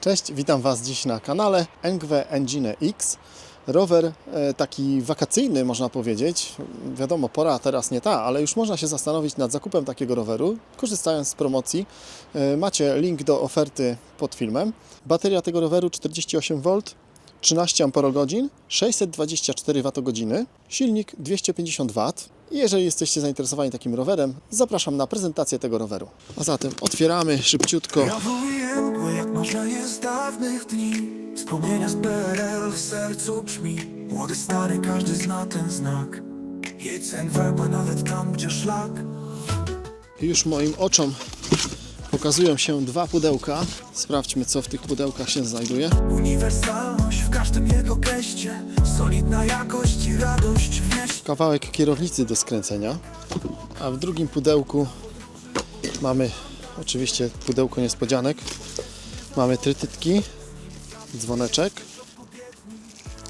Cześć, witam Was dziś na kanale Engwe Engine X. Rower e, taki wakacyjny, można powiedzieć. Wiadomo, pora teraz nie ta, ale już można się zastanowić nad zakupem takiego roweru, korzystając z promocji. E, Macie link do oferty pod filmem. Bateria tego roweru 48V, 13 Ah, 624 Wh, silnik 250 W. Jeżeli jesteście zainteresowani takim rowerem, zapraszam na prezentację tego roweru. A zatem otwieramy szybciutko. Prawo mgły jak marzenie z dawnych dni Wspomnienia z PRL w sercu brzmi Młody, stary, każdy zna ten znak Jedź NWB nawet tam, gdzie szlak Już moim oczom pokazują się dwa pudełka. Sprawdźmy, co w tych pudełkach się znajduje. Uniwersalność w każdym jego geście Solidna jakość i radość w mieście Kawałek kierownicy do skręcenia, a w drugim pudełku mamy oczywiście pudełko niespodzianek. Mamy trytytki, dzwoneczek,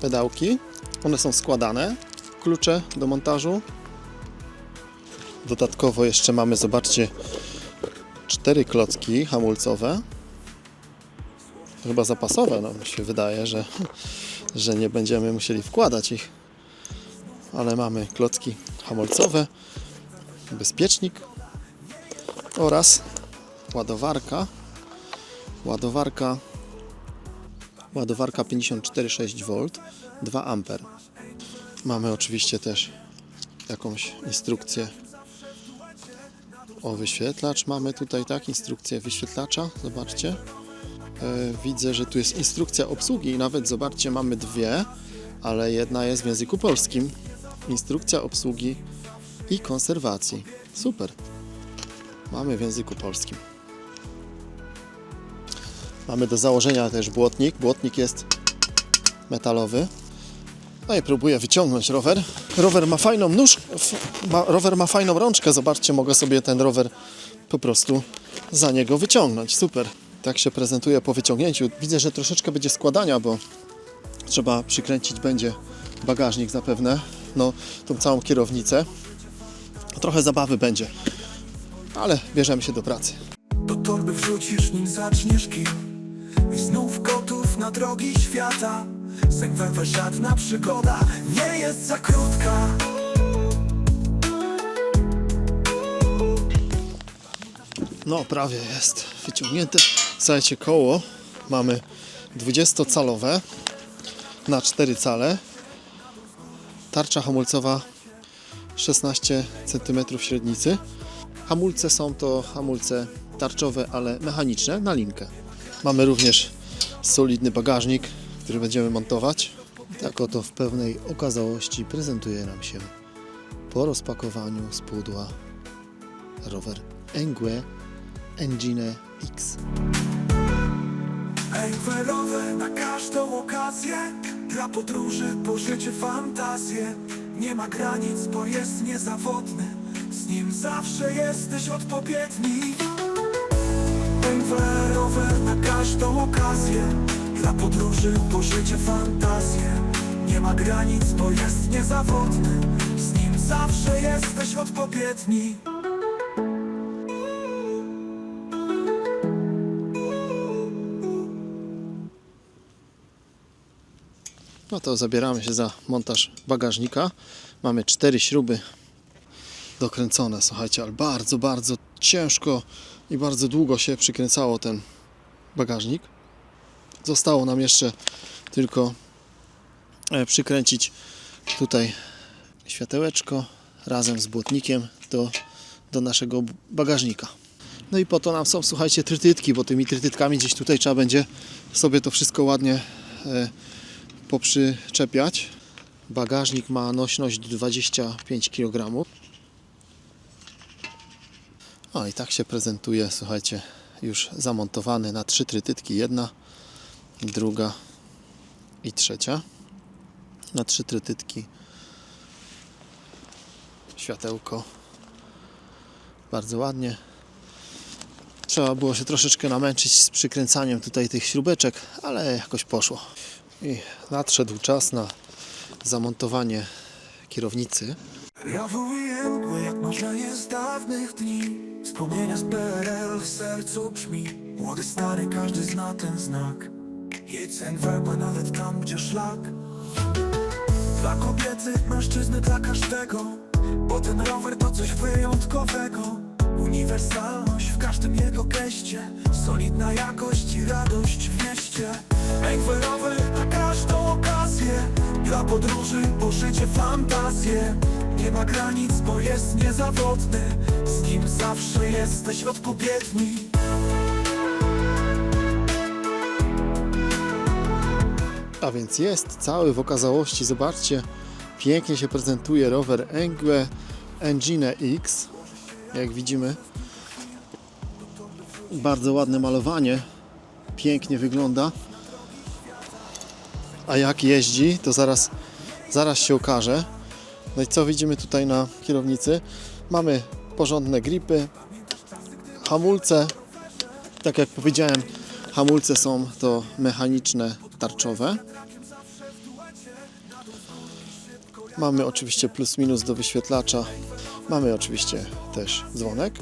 pedałki. One są składane, klucze do montażu. Dodatkowo jeszcze mamy, zobaczcie, cztery klocki hamulcowe. Chyba zapasowe, no mi się wydaje, że, że nie będziemy musieli wkładać ich ale mamy klocki hamulcowe, bezpiecznik oraz ładowarka. Ładowarka ładowarka 54,6 V 2 A. Mamy oczywiście też jakąś instrukcję o wyświetlacz. Mamy tutaj tak instrukcję wyświetlacza. Zobaczcie. E, Widzę, że tu jest instrukcja obsługi i nawet zobaczcie, mamy dwie, ale jedna jest w języku polskim. Instrukcja obsługi i konserwacji. Super. Mamy w języku polskim. Mamy do założenia też błotnik. Błotnik jest metalowy. No i próbuję wyciągnąć rower. Rower ma fajną nóż, ma, rower ma fajną rączkę. Zobaczcie, mogę sobie ten rower po prostu za niego wyciągnąć. Super. Tak się prezentuje po wyciągnięciu. Widzę, że troszeczkę będzie składania, bo trzeba przykręcić będzie bagażnik zapewne, no tą całą kierownicę. Trochę zabawy będzie, ale bierzemy się do pracy. Do torby wrzucisz, nim zaczniesz kim I znów gotów na drogi świata Sęk żadna przygoda nie jest za krótka No, prawie jest wyciągnięte. Słuchajcie, koło mamy 20-calowe na 4 cale. Tarcza hamulcowa 16 cm średnicy. Hamulce są to hamulce tarczowe, ale mechaniczne na linkę. Mamy również solidny bagażnik, który będziemy montować. Tak oto w pełnej okazałości prezentuje nam się po rozpakowaniu z pudła rower Engue Engine X. Enkwerowe na każdą okazję Dla podróży po życie fantazję Nie ma granic, bo jest niezawodny Z nim zawsze jesteś odpowiedni Enkwerowe na każdą okazję Dla podróży po życie fantazję Nie ma granic, bo jest niezawodny Z nim zawsze jesteś odpowiedni No to zabieramy się za montaż bagażnika. Mamy cztery śruby dokręcone, słuchajcie, ale bardzo, bardzo ciężko i bardzo długo się przykręcało ten bagażnik. Zostało nam jeszcze tylko e, przykręcić tutaj światełeczko razem z błotnikiem do, do naszego bagażnika. No i po to nam są, słuchajcie, trytytki, bo tymi trytytkami gdzieś tutaj trzeba będzie sobie to wszystko ładnie e, poprzyczepiać. Bagażnik ma nośność 25 kg. O i tak się prezentuje, słuchajcie, już zamontowany na trzy trytytki. Jedna, druga i trzecia. Na trzy trytytki światełko. Bardzo ładnie. Trzeba było się troszeczkę namęczyć z przykręcaniem tutaj tych śrubeczek, ale jakoś poszło. I nadszedł czas na zamontowanie kierownicy. Jawuje mgły jak marzenie z dawnych dni Wspomnienia z PRL w sercu brzmi Młody, stary, każdy zna ten znak Jedź z NWB nawet tam, gdzie szlak. Dla kobiety, mężczyzny, dla każdego. Bo ten rower to coś wyjątkowego. Uniwersalność w każdym jego geście. Solidna jakość i radość w mieście. NW rower na każdą okazję. Dla podróży po życie fantazję Nie ma granic, bo jest niezawodny. Z nim zawsze jesteś odpowiedni A więc jest cały w okazałości. Zobaczcie, pięknie się prezentuje rower Engue Engine X. Jak widzimy, bardzo ładne malowanie. Pięknie wygląda. A jak jeździ, to zaraz, zaraz się okaże. No i co widzimy tutaj na kierownicy? Mamy porządne gripy, hamulce. Tak jak powiedziałem, hamulce są to mechaniczne, tarczowe. Mamy oczywiście plus minus do wyświetlacza. Mamy oczywiście też dzwonek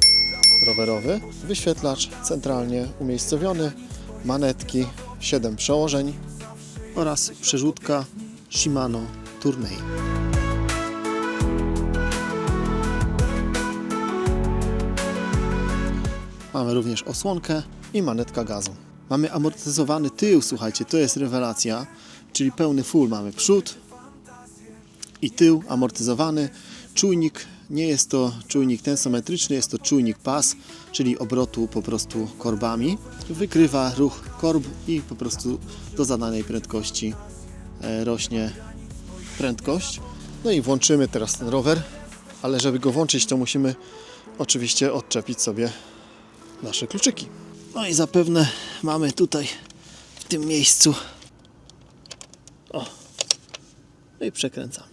rowerowy, wyświetlacz centralnie umiejscowiony, manetki, 7 przełożeń oraz przerzutka Shimano Tourney. Mamy również osłonkę i manetka gazu. Mamy amortyzowany tył, słuchajcie, to jest rewelacja, czyli pełny full mamy przód i tył amortyzowany. Czujnik nie jest to czujnik tensometryczny, jest to czujnik pas, czyli obrotu po prostu korbami. Wykrywa ruch korb i po prostu do zadanej prędkości e, rośnie prędkość. No i włączymy teraz ten rower, ale żeby go włączyć, to musimy oczywiście odczepić sobie nasze kluczyki. No i zapewne mamy tutaj w tym miejscu. O. No i przekręcamy.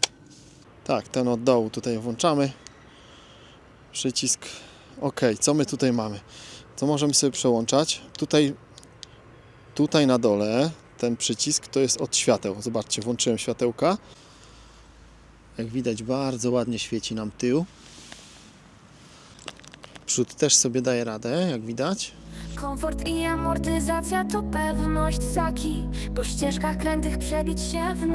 Tak, ten od dołu tutaj włączamy. Przycisk. OK, co my tutaj mamy? Co możemy sobie przełączać? Tutaj, tutaj na dole ten przycisk to jest od świateł. Zobaczcie, włączyłem światełka. Jak widać, bardzo ładnie świeci nam tył. Przód też sobie daje radę, jak widać. Komfort i amortyzacja to pewność saki Po ścieżkach krętych przebić się w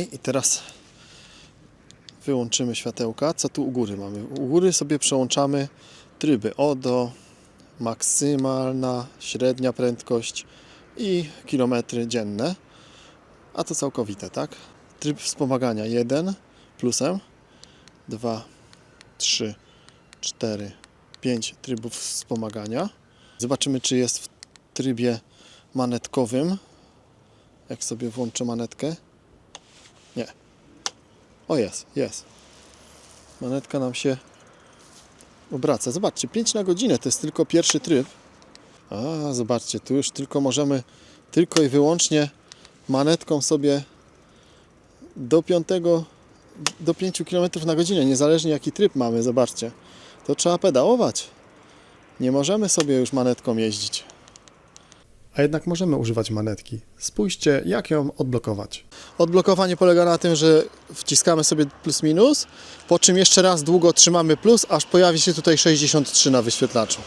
i teraz wyłączymy światełka. Co tu u góry mamy? U góry sobie przełączamy tryby ODO, maksymalna, średnia prędkość i kilometry dzienne. A to całkowite, tak? Tryb wspomagania 1 plusem, 2, 3, 4, 5 trybów wspomagania. Zobaczymy, czy jest w trybie manetkowym. Jak sobie włączę manetkę. O jest, jest. Manetka nam się obraca. Zobaczcie, 5 na godzinę to jest tylko pierwszy tryb. A, zobaczcie, tu już tylko możemy tylko i wyłącznie manetką sobie do 5 do 5 km na godzinę, niezależnie jaki tryb mamy, zobaczcie. To trzeba pedałować. Nie możemy sobie już manetką jeździć. A jednak możemy używać manetki. Spójrzcie, jak ją odblokować. Odblokowanie polega na tym, że wciskamy sobie plus minus, po czym jeszcze raz długo trzymamy plus, aż pojawi się tutaj 63 na wyświetlaczu.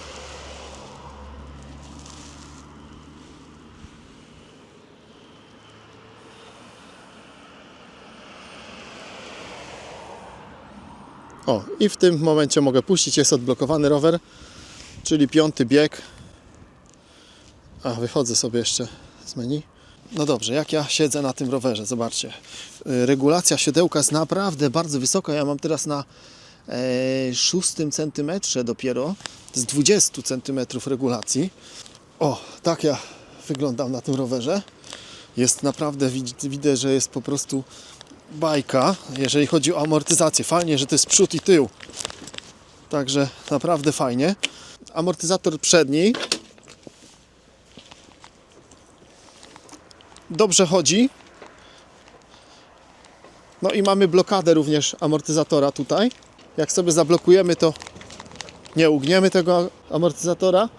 O, i w tym momencie mogę puścić, jest odblokowany rower, czyli piąty bieg. A, wychodzę sobie jeszcze z menu. No dobrze, jak ja siedzę na tym rowerze, zobaczcie. Y, Regulacja siodełka jest naprawdę bardzo wysoka. Ja mam teraz na e, 6 centymetrze dopiero z 20 centymetrów regulacji. O, tak ja wyglądam na tym rowerze. Jest naprawdę, wid- widać, że jest po prostu bajka, jeżeli chodzi o amortyzację. Fajnie, że to jest przód i tył. Także naprawdę fajnie. Amortyzator przedni. Dobrze chodzi. No i mamy blokadę również amortyzatora tutaj. Jak sobie zablokujemy, to nie ugniemy tego amortyzatora.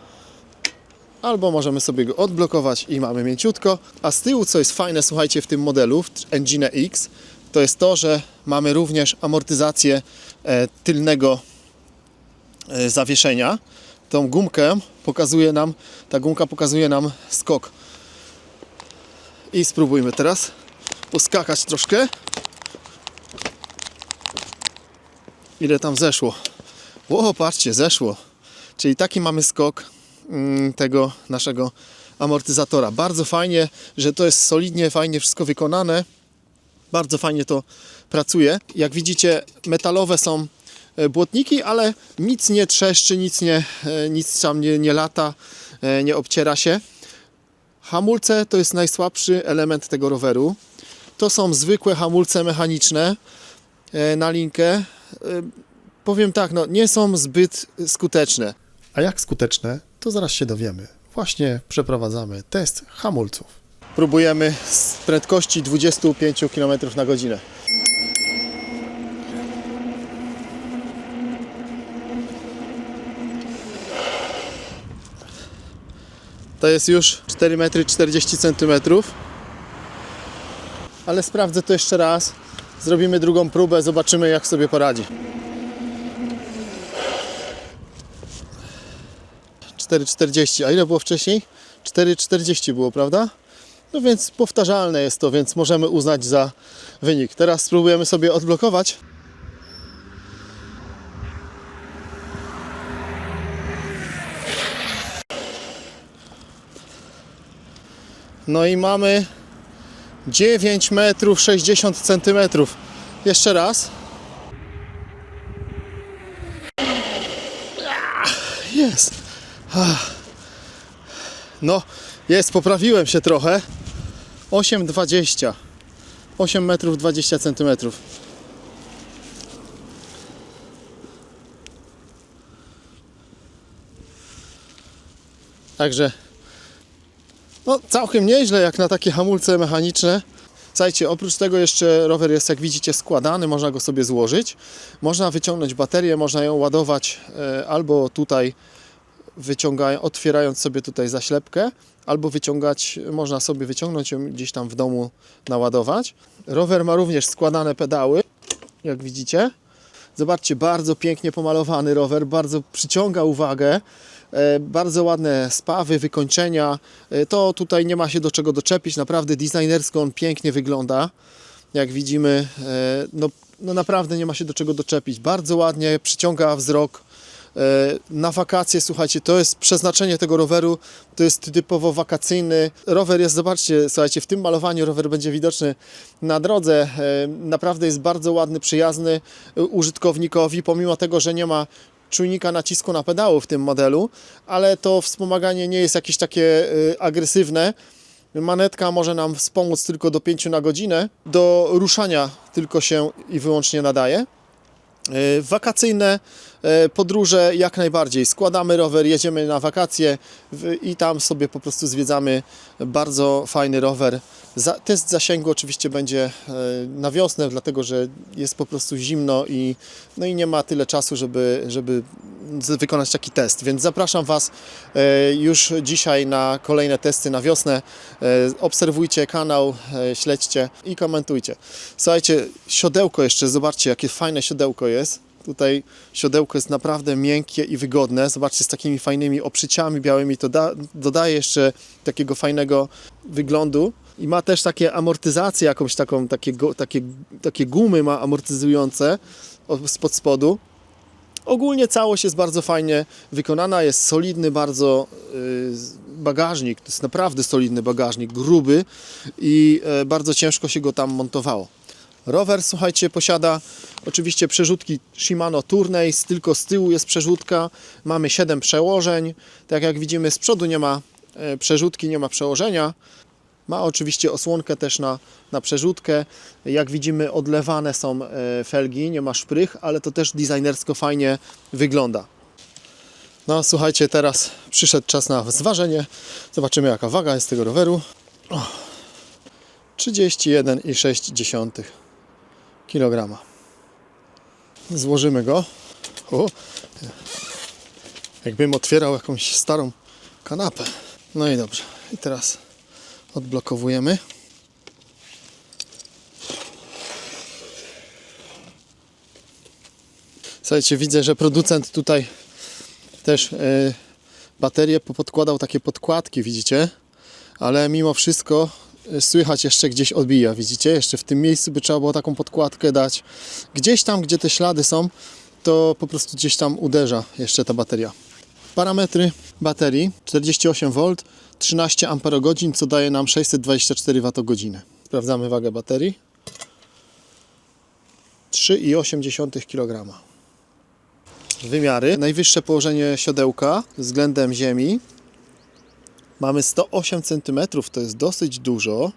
Albo możemy sobie go odblokować i mamy mięciutko. A z tyłu, co jest fajne, słuchajcie, w tym modelu, w Engine X, to jest to, że mamy również amortyzację e, tylnego e, zawieszenia. Tą gumkę pokazuje nam, ta gumka pokazuje nam skok. I spróbujmy teraz poskakać troszkę. Ile tam zeszło? Ło, patrzcie, zeszło. Czyli taki mamy skok mm, tego naszego amortyzatora. Bardzo fajnie, że to jest solidnie, fajnie wszystko wykonane. Bardzo fajnie to pracuje. Jak widzicie, metalowe są e, błotniki, ale nic nie trzeszczy, nic, nie, e, nic tam nie, nie lata, e, nie obciera się. Hamulce to jest najsłabszy element tego roweru. To są zwykłe hamulce mechaniczne e, na linkę. E, Powiem tak, no, nie są zbyt skuteczne. A jak skuteczne, to zaraz się dowiemy. Właśnie przeprowadzamy test hamulców. Próbujemy z prędkości 25 km na godzinę. To jest już 4 metry 40 cm. Ale sprawdzę to jeszcze raz. Zrobimy drugą próbę, zobaczymy jak sobie poradzi. 4,40. A ile było wcześniej? 4,40 było, prawda? No więc powtarzalne jest to, więc możemy uznać za wynik. Teraz spróbujemy sobie odblokować. No i mamy 9 metrów 60 centymetrów. Jeszcze raz. Jest. Ach. No, jest, poprawiłem się trochę. 8,20. 8 metrów 20 centymetrów. Także no całkiem nieźle jak na takie hamulce mechaniczne. Słuchajcie, oprócz tego jeszcze rower jest jak widzicie składany, można go sobie złożyć. Można wyciągnąć baterię, można ją ładować e, albo tutaj wyciągając, otwierając sobie tutaj zaślepkę, albo wyciągać, można sobie wyciągnąć ją gdzieś tam w domu naładować. Rower ma również składane pedały, jak widzicie. Zobaczcie, bardzo pięknie pomalowany rower, bardzo przyciąga uwagę. E, Bardzo ładne spawy, wykończenia. E, To tutaj nie ma się do czego doczepić. Naprawdę designersko on pięknie wygląda. Jak widzimy, e, no, no naprawdę nie ma się do czego doczepić. Bardzo ładnie przyciąga wzrok. Na wakacje, słuchajcie, to jest przeznaczenie tego roweru, to jest typowo wakacyjny. Rower jest, zobaczcie, słuchajcie, w tym malowaniu rower będzie widoczny na drodze. Naprawdę jest bardzo ładny, przyjazny użytkownikowi, pomimo tego, że nie ma czujnika nacisku na pedału w tym modelu, ale to wspomaganie nie jest jakieś takie e, agresywne. Manetka może nam wspomóc tylko do 5 na godzinę. Do ruszania tylko się i wyłącznie nadaje. E, Wakacyjne podróże jak najbardziej. Składamy rower, jedziemy na wakacje i tam sobie po prostu zwiedzamy bardzo fajny rower. Test zasięgu oczywiście będzie e, na wiosnę, dlatego że jest po prostu zimno i, no i nie ma tyle czasu, żeby, żeby wykonać taki test. Więc zapraszam Was e, już dzisiaj na kolejne testy na wiosnę. E, Obserwujcie kanał, e, śledźcie i komentujcie. Słuchajcie, siodełko jeszcze, zobaczcie jakie fajne siodełko jest. Tutaj siodełko jest naprawdę miękkie i wygodne. Zobaczcie, z takimi fajnymi oprzyciami białymi to da, dodaje jeszcze takiego fajnego wyglądu. I ma też takie amortyzacje, jakąś taką, takie, takie, takie gumy ma amortyzujące od- spod spodu. Ogólnie całość jest bardzo fajnie wykonana, jest solidny bardzo y, bagażnik, to jest naprawdę solidny bagażnik, gruby i e, bardzo ciężko się go tam montowało. Rower, słuchajcie, posiada oczywiście przerzutki Shimano Tourneys, tylko z tyłu jest przerzutka, mamy 7 przełożeń, tak jak widzimy z przodu nie ma e, przerzutki, nie ma przełożenia. Ma oczywiście osłonkę też na, na przerzutkę. Jak widzimy, odlewane są e, felgi, nie ma szprych, ale to też designersko fajnie wygląda. No słuchajcie, teraz przyszedł czas na zważenie. Zobaczymy jaka waga jest tego roweru. O, 31,6 kg. Złożymy go. O, jakbym otwierał jakąś starą kanapę. No i dobrze. I teraz odblokowujemy. Słuchajcie, widzę, że producent tutaj też e, baterie podkładał takie podkładki, widzicie? Ale mimo wszystko słychać jeszcze gdzieś odbija, widzicie? Jeszcze w tym miejscu by trzeba było taką podkładkę dać. Gdzieś tam, gdzie te ślady są, to po prostu gdzieś tam uderza jeszcze ta bateria. Parametry baterii 48V, 13 Ah, co daje nam 624 Wh. Sprawdzamy wagę baterii. 3,8 kg. Wymiary. Najwyższe położenie siodełka względem ziemi. Mamy 108 cm, to jest dosyć dużo.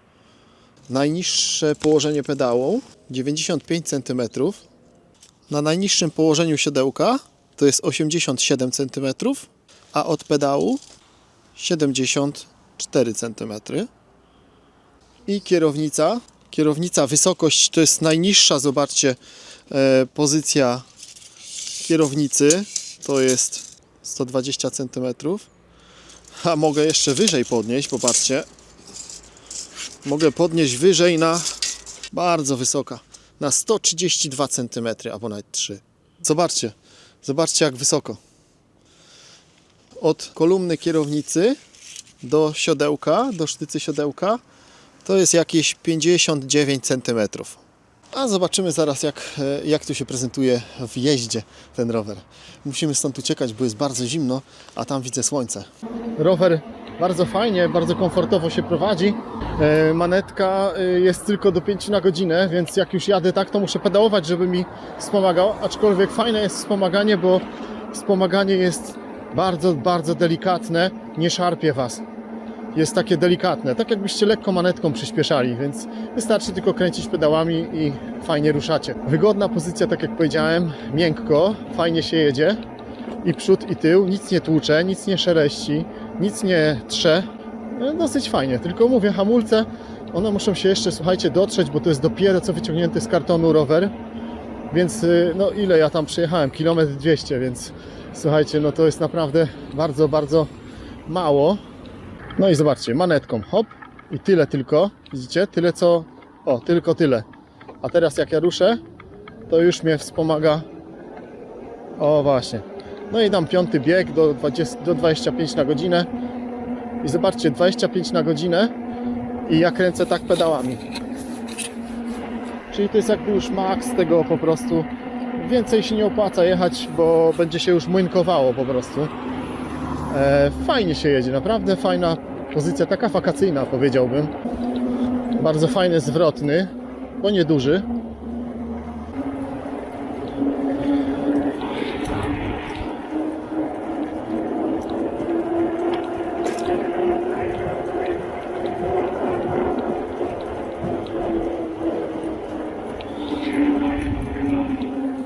Najniższe położenie pedału 95 cm. Na najniższym położeniu siodełka to jest 87 cm, a od pedału 74 cm. I kierownica. Kierownica, wysokość to jest najniższa, zobaczcie, e, pozycja kierownicy to jest 120 cm. A mogę jeszcze wyżej podnieść, popatrzcie. Mogę podnieść wyżej na bardzo wysoka, na 132 cm albo nawet 3. Zobaczcie, zobaczcie jak wysoko. Od kolumny kierownicy do siodełka, do sztycy siodełka to jest jakieś 59 cm. A zobaczymy zaraz, jak, e, jak tu się prezentuje w jeździe ten rower. Musimy stąd uciekać, bo jest bardzo zimno, a tam widzę słońce. Rower bardzo fajnie, bardzo komfortowo się prowadzi. E, Manetka e, jest tylko do 5 na godzinę, więc jak już jadę tak, to muszę pedałować, żeby mi wspomagał. Aczkolwiek fajne jest wspomaganie, bo wspomaganie jest bardzo, bardzo delikatne, nie szarpie Was jest takie delikatne, tak jakbyście lekko manetką przyspieszali, więc wystarczy tylko kręcić pedałami i fajnie ruszacie. Wygodna pozycja, tak jak powiedziałem, miękko, fajnie się jedzie i przód i tył, nic nie tłucze, nic nie szereści, nic nie trze. Dosyć fajnie, tylko mówię, hamulce, one muszą się jeszcze, słuchajcie, dotrzeć, bo to jest dopiero co wyciągnięty z kartonu rower, więc y, no ile ja tam przejechałem? Kilometr 200, więc słuchajcie, no to jest naprawdę bardzo, bardzo mało. No i zobaczcie, manetką, hop i tyle tylko, widzicie, tyle co, o, tylko tyle. A teraz jak ja ruszę, to już mnie wspomaga, o właśnie. No i dam piąty bieg do, 20, do 25 na godzinę i zobaczcie, 25 na godzinę i ja kręcę tak pedałami. Czyli to jest jakby już maks tego po prostu. Więcej się nie opłaca jechać, bo będzie się już młynkowało po prostu. E, fajnie się jedzie, naprawdę fajna pozycja, taka wakacyjna powiedziałbym. Bardzo fajny, zwrotny, bo nieduży.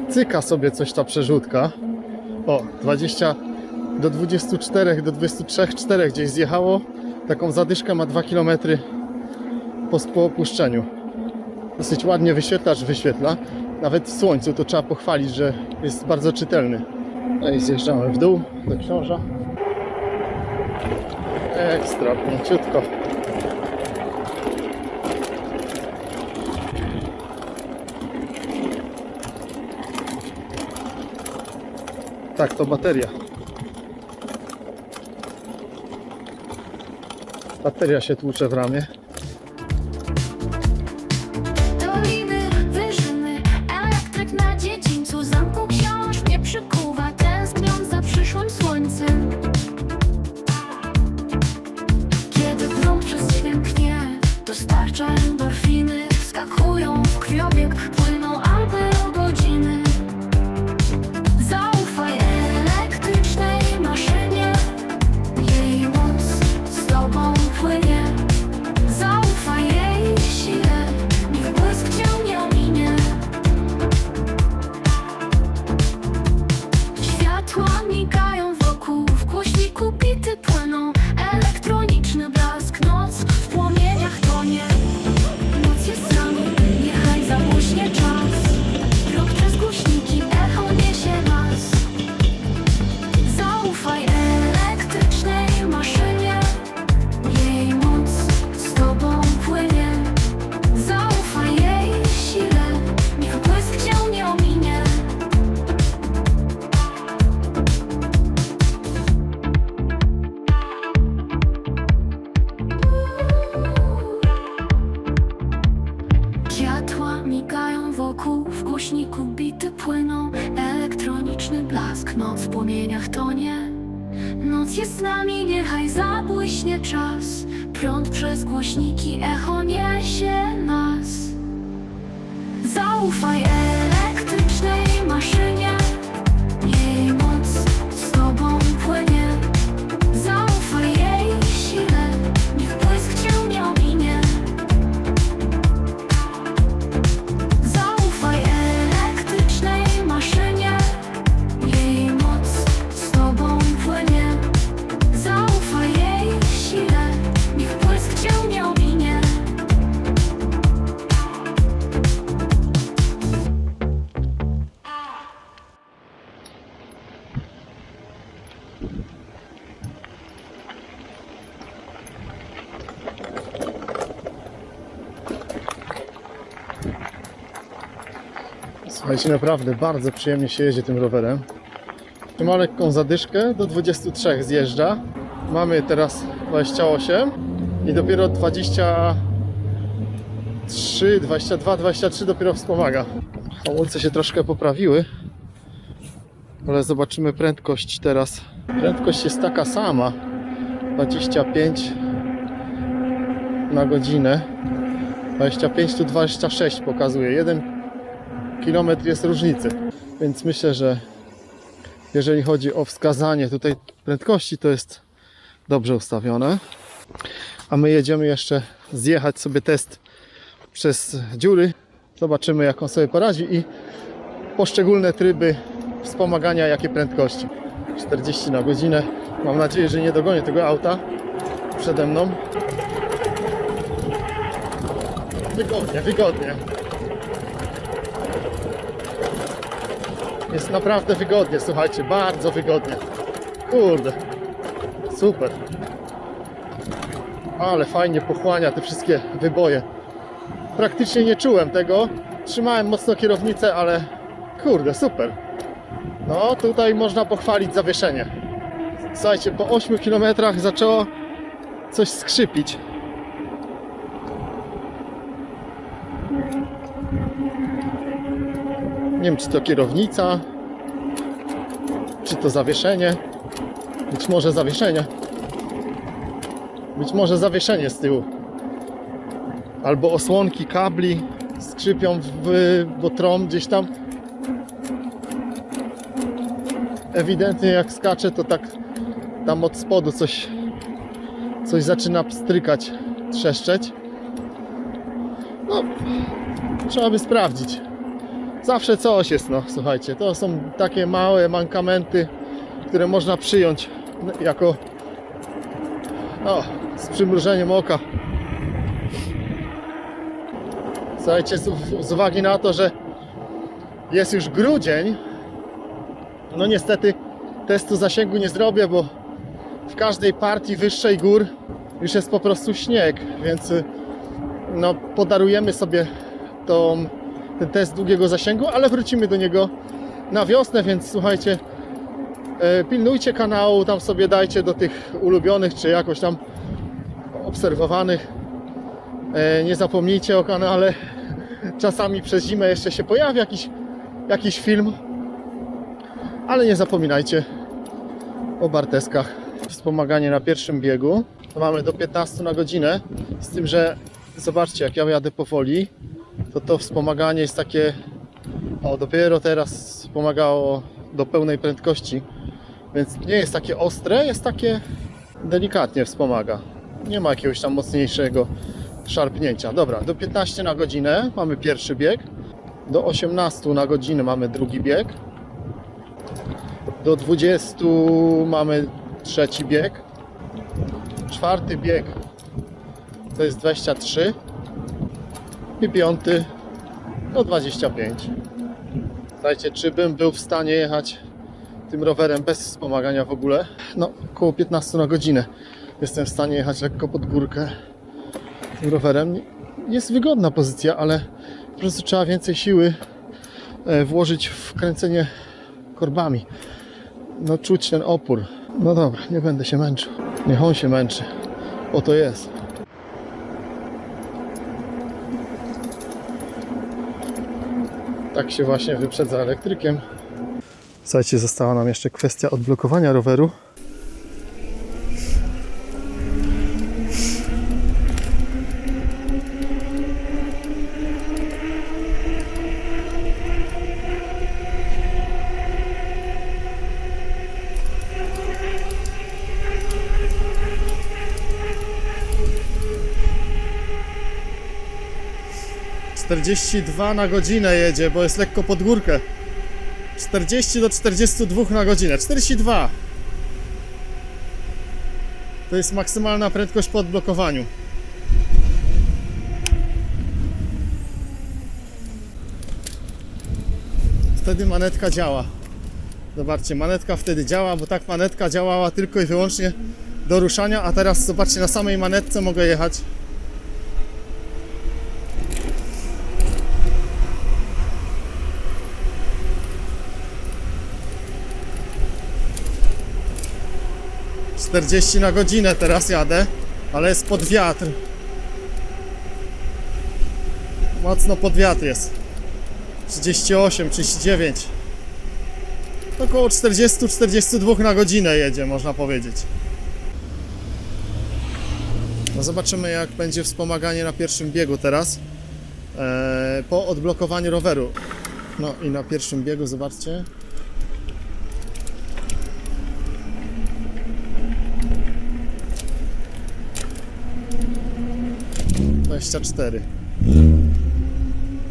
Cyka sobie coś ta przerzutka. O, 20 do 24, do 23, 4 gdzieś zjechało. Taką zadyszkę ma 2 km po, po opuszczeniu. Dosyć ładnie wyświetlacz wyświetla. Nawet w słońcu to trzeba pochwalić, że jest bardzo czytelny. No i zjeżdżamy w dół do książa. Ekstra, pięciutko. Tak, to bateria. Bateria się tłucze w ramię. Przez głośniki, echo niesie Słuchajcie, naprawdę bardzo przyjemnie się jeździ tym rowerem. Ma lekką zadyszkę, do 23 zjeżdża. Mamy teraz 28 i dopiero 23, 22, 23 dopiero wspomaga. Hamulce się troszkę poprawiły, ale zobaczymy prędkość teraz. Prędkość jest taka sama, 25 na godzinę. 25 tu 26 pokazuje. 1 kilometr jest różnicy. Więc myślę, że jeżeli chodzi o wskazanie tutaj prędkości, to jest dobrze ustawione. A my jedziemy jeszcze zjechać sobie test przez dziury. Zobaczymy, jak on sobie poradzi i poszczególne tryby wspomagania, jakie prędkości. 40 na godzinę. Mam nadzieję, że nie dogonię tego auta przede mną. Wygodnie, wygodnie. Jest naprawdę wygodnie, słuchajcie, bardzo wygodnie. Kurde, super. Ale fajnie pochłania te wszystkie wyboje. Praktycznie nie czułem tego. Trzymałem mocno kierownicę, ale kurde, super. No, tutaj można pochwalić zawieszenie. Słuchajcie, po 8 km zaczęło coś skrzypić. Nie wiem, czy to kierownica, czy to zawieszenie. Być może zawieszenie. Być może zawieszenie z tyłu. Albo osłonki kabli skrzypią, w, bo trom gdzieś tam. Ewidentnie jak skacze, to tak tam od spodu coś, coś zaczyna pstrykać, trzeszczeć. No, trzeba by sprawdzić. Zawsze coś jest, no słuchajcie. To są takie małe mankamenty, które można przyjąć jako o, z przymrużeniem oka. Słuchajcie, z, z uwagi na to, że jest już grudzień, no niestety testu zasięgu nie zrobię, bo w każdej partii wyższej gór już jest po prostu śnieg, więc y, no podarujemy sobie tą ten test długiego zasięgu, ale wrócimy do niego na wiosnę, więc słuchajcie, e, pilnujcie kanału, tam sobie dajcie do tych ulubionych, czy jakoś tam obserwowanych. E, Nie zapomnijcie o kanale. Czasami przez zimę jeszcze się pojawi jakiś, jakiś film, ale nie zapominajcie o Barteskach. Wspomaganie na pierwszym biegu. Mamy do 15 na godzinę, z tym, że zobaczcie, jak ja jadę powoli, to to wspomaganie jest takie o dopiero teraz wspomagało do pełnej prędkości. Więc nie jest takie ostre, jest takie delikatnie wspomaga. Nie ma jakiegoś tam mocniejszego szarpnięcia. Dobra, do 15 na godzinę mamy pierwszy bieg. Do 18 na godzinę mamy drugi bieg. Do 20 mamy trzeci bieg. Czwarty bieg to jest 23 i piąty no 25. Słuchajcie, czy bym był w stanie jechać tym rowerem bez wspomagania w ogóle? No, około 15 na godzinę jestem w stanie jechać lekko pod górkę tym rowerem. Jest wygodna pozycja, ale po prostu trzeba więcej siły e, włożyć w kręcenie korbami. No, czuć ten opór. No dobra, nie będę się męczył. Niech on się męczy. Oto jest. Tak się właśnie wyprzedza elektrykiem. Słuchajcie, została nam jeszcze kwestia odblokowania roweru. Czterdzieści dwa na godzinę jedzie, bo jest lekko pod górkę. 40 do 42 na godzinę. 42. To jest maksymalna prędkość po odblokowaniu. Wtedy manetka działa. Zobaczcie, manetka wtedy działa, bo tak manetka działała tylko i wyłącznie do ruszania, a teraz zobaczcie, na samej manetce mogę jechać. Czterdzieści na godzinę teraz jadę, ale jest pod wiatr. Mocno pod wiatr jest. 38, 39. Około 40-42 na godzinę jedzie, można powiedzieć. No zobaczymy, jak będzie wspomaganie na pierwszym biegu teraz. Eee, po odblokowaniu roweru. No i na pierwszym biegu, zobaczcie. Dwadzieścia cztery.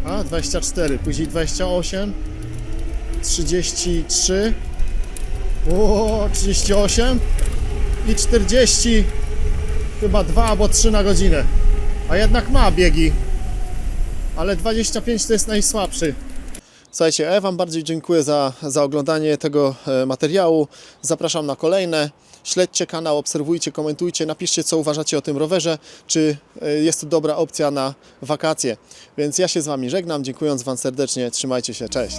A, 24, później 28, 33, o, 38 i 40, chyba 2 albo 3 na godzinę. A jednak ma biegi, ale 25 to jest najsłabszy. Słuchajcie, ja Wam bardziej dziękuję za, za oglądanie tego e, materiału. Zapraszam na kolejne. Śledźcie kanał, obserwujcie, komentujcie, napiszcie co uważacie o tym rowerze, czy e, jest to dobra opcja na wakacje. Więc ja się z Wami żegnam, dziękując Wam serdecznie. Trzymajcie się, cześć.